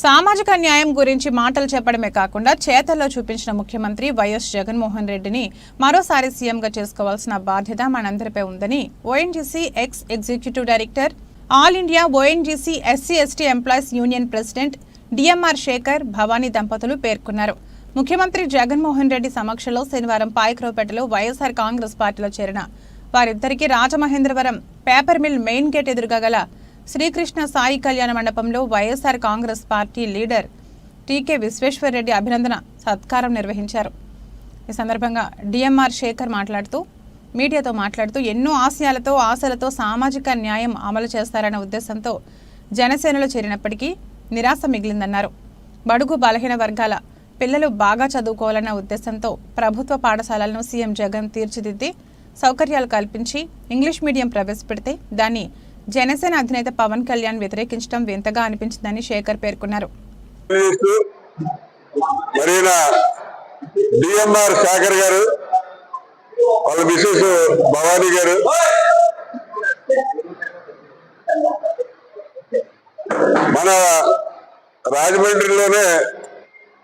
సామాజిక న్యాయం గురించి మాటలు చెప్పడమే కాకుండా చేతల్లో చూపించిన ముఖ్యమంత్రి వైఎస్ జగన్మోహన్ రెడ్డిని మరోసారి సీఎంగా చేసుకోవాల్సిన బాధ్యత మనందరిపై ఉందని ONGC ex executive director all India ONGC SC ST employees union president DMR Shekhar Bhavani దంపతులు పేర్కొన్నారు. ముఖ్యమంత్రి జగన్మోహన్ రెడ్డి సమక్షంలో శనివారం పాయక్రోపేటలో వైఎస్ఆర్ కాంగ్రెస్ పార్టీలో చేరిన వారిద్దరికీ Rajamahendravaram paper mill main gate ఎదురుగా గల శ్రీకృష్ణ సాయి కళ్యాణ మండపంలో YSR Congress party leader TK Visweswarareddy అభినందన సత్కారం నిర్వహించారు. ఈ సందర్భంగా డిఎంఆర్ శేఖర్ మాట్లాడుతూ మీడియాతో మాట్లాడుతూ ఎన్నో ఆశయాలతో ఆశలతో సామాజిక న్యాయం అమలు చేస్తారన్న ఉద్దేశంతో జనసేనలో చేరినప్పటికీ నిరాశ మిగిలిందన్నారు. బడుగు బలహీన వర్గాల పిల్లలు బాగా చదువుకోవాలన్న ఉద్దేశంతో ప్రభుత్వ పాఠశాలలను సీఎం జగన్ తీర్చిదిద్ది సౌకర్యాలు కల్పించి ఇంగ్లీష్ మీడియం ప్రవేశపెడితే దాన్ని జనసేన అధినేత పవన్ కళ్యాణ్ వ్యతిరేకించడం వింతగా అనిపించిందని శేఖర్ పేర్కొన్నారు. డిఎంఆర్ శేఖర్ గారు వాళ్ళ మిసెస్ భవానీ గారు మన రాజమండ్రిలోనే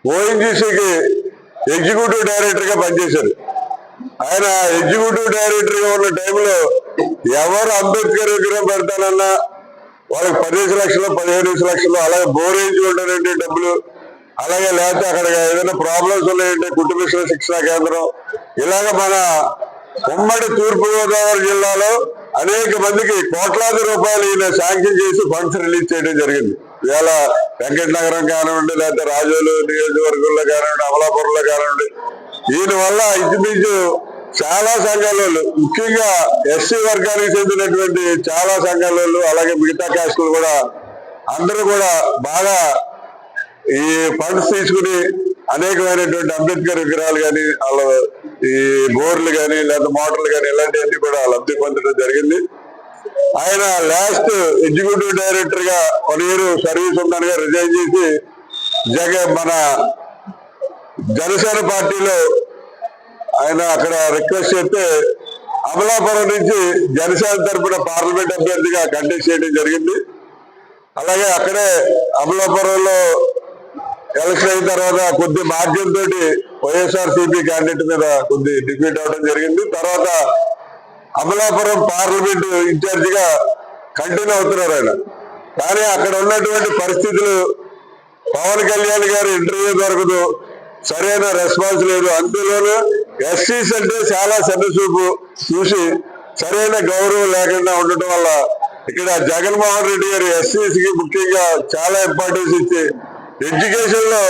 ఓఎన్జీసీకి ఎగ్జిక్యూటివ్ డైరెక్టర్గా పనిచేశారు. ఆయన ఎగ్జిక్యూటివ్ డైరెక్టర్గా ఉన్న టైంలో ఎవరు అంబేద్కర్ విగ్రహం పెడతానన్నా వాళ్ళకి పదిహేను లక్షలు పదిహేను లక్షలు అలాగే బోర్ వేయించుకుంటారండి డబ్బులు అలాగే లేకపోతే అక్కడ ఏదైనా ప్రాబ్లమ్స్ ఉన్నాయంటే కుటుంబ శిక్షణ కేంద్రం. ఇలాగ మన ఉమ్మడి తూర్పుగోదావరి జిల్లాలో అనేక మందికి కోట్లాది రూపాయలు ఈయన శాంక్షన్ చేసి ఫండ్స్ రిలీజ్ చేయడం జరిగింది. ఇవాళ వెంకటనగరం కానివ్వండి లేకపోతే రాజోలు నియోజకవర్గంలో కానివ్వండి అమలాపురంలో కానివ్వండి దీని వల్ల ఇంచుమించు చాలా సంఘాల వాళ్ళు ముఖ్యంగా ఎస్సీ వర్గానికి చెందినటువంటి చాలా సంఘాల వాళ్ళు అలాగే మిగతా క్యాస్టులు కూడా అందరూ కూడా బాగా ఈ ఫండ్స్ తీసుకుని అనేకమైనటువంటి అంబేద్కర్ విగ్రహాలు కానీ వాళ్ళ ఈ బోర్లు కానీ లేదా మోటార్లు కానీ ఇలాంటివన్నీ కూడా లబ్ధి పొందడం జరిగింది. ఆయన లాస్ట్ ఎగ్జిక్యూటివ్ డైరెక్టర్గా వన్ ఇయర్ సర్వీస్ ఉండగా రిజైన్ చేసి జగన్ మన జనసేన పార్టీలో ఆయన అక్కడ రిక్వెస్ట్ చేస్తే అమలాపురం నుంచి జనసేన తరపున పార్లమెంట్ అభ్యర్థిగా కంటెస్ట్ చేయడం జరిగింది. అలాగే అక్కడే అమలాపురంలో ఎలక్షన్ అయిన తర్వాత కొద్ది భాగ్యంతో వైఎస్ఆర్ సిపి క్యాండిడేట్ మీద కొద్ది డిఫీట్ అవడం జరిగింది. తర్వాత అమలాపురం పార్లమెంట్ ఇన్ఛార్జిగా కంటిన్యూ అవుతున్నారు ఆయన. కానీ అక్కడ ఉన్నటువంటి పరిస్థితులు పవన్ కళ్యాణ్ గారి ఇంటర్వ్యూ దొరకదు సరైన రెస్పాన్స్ లేదు. అందులోనూ ఎస్సీస్ అంటే చాలా చూపు చూసి సరైన గౌరవం లేకుండా ఉండటం వల్ల ఇక్కడ జగన్మోహన్ రెడ్డి గారు ఎస్సీస్కి ముఖ్యంగా చాలా ఇంపార్టెన్స్ ఇచ్చి ఎడ్యుకేషన్లో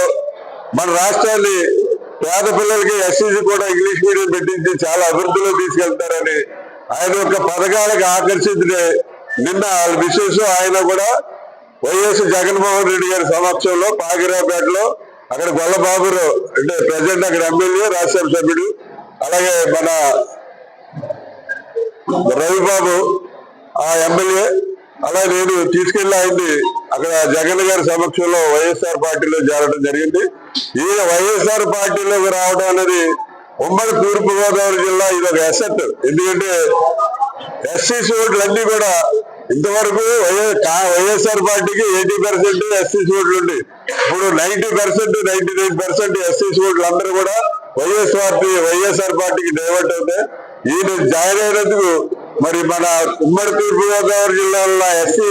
మన రాష్ట్రాన్ని పేద పిల్లలకి ఎస్సీసీ కూడా ఇంగ్లీష్ మీడియం పెట్టించి చాలా అభివృద్ధిలో తీసుకెళ్తారని ఆయన యొక్క పథకాలకు ఆకర్షితుడే. నిన్న వాళ్ళ ఆయన కూడా వైఎస్ జగన్మోహన్ రెడ్డి గారి సమక్షంలో పాగిరాపేటలో అక్కడ గొల్లబాబురావు అంటే ప్రజెంట్ అక్కడ ఎమ్మెల్యే రాజ్యసభ సభ్యుడు అలాగే మన రవిబాబు ఆ ఎమ్మెల్యే అలా నేను తీసుకెళ్ళి ఆయన్ని అక్కడ జగన్ గారి సమక్షంలో వైఎస్ఆర్ పార్టీలో చేరడం జరిగింది. ఈ వైఎస్ఆర్ పార్టీలోకి రావడం అనేది ఉమ్మడి తూర్పుగోదావరి జిల్లా ఇది ఒక ఎసెట్ ఎందుకంటే ఎస్సీ సోట్లన్నీ కూడా ఇంతవరకు వైఎస్ వైఎస్ఆర్ పార్టీకి ఎయిటీ పర్సెంట్ ఎస్సీ ఓట్లు ఉండి ఇప్పుడు ninety percent ninety nine percent SC ఓట్లు అందరూ కూడా వైఎస్ పార్టీ వైఎస్ఆర్ పార్టీకి డైవర్ట్ అవుతాయి ఈయన జాయిన్ అయినందుకు మరి మన ఉమ్మడి తూర్పు గోదావరి జిల్లాలో ఎస్సీ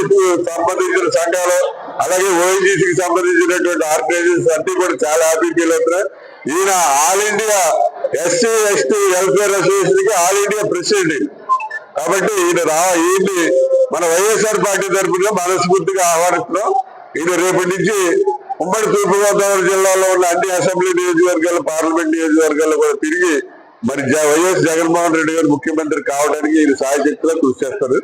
సంబంధించిన సంఘాలు అలాగే ఓఎన్జీసీకి సంబంధించినటువంటి ఆర్గనైజేషన్స్ అన్ని కూడా చాలా హ్యాపీ ఫీల్ అవుతున్నాయి. ఈయన all India SC ST welfare అసోసియేషన్కి all India president. కాబట్టి ఈయన రా ఈయన్ని మన వైఎస్ఆర్ పార్టీ తరఫున మనస్ఫూర్తిగా ఆహ్వానిస్తున్నాం. ఇది రేపటి నుంచి ఉమ్మడి తూర్పు గోదావరి జిల్లాలో ఉన్న అన్ని అసెంబ్లీ నియోజకవర్గాలు పార్లమెంట్ నియోజకవర్గాల్లో కూడా తిరిగి మరి జ- వైఎస్ జగన్మోహన్ రెడ్డి గారు ముఖ్యమంత్రి కావడానికి ఈయన సాయశక్తిగా కృషి చేస్తారు.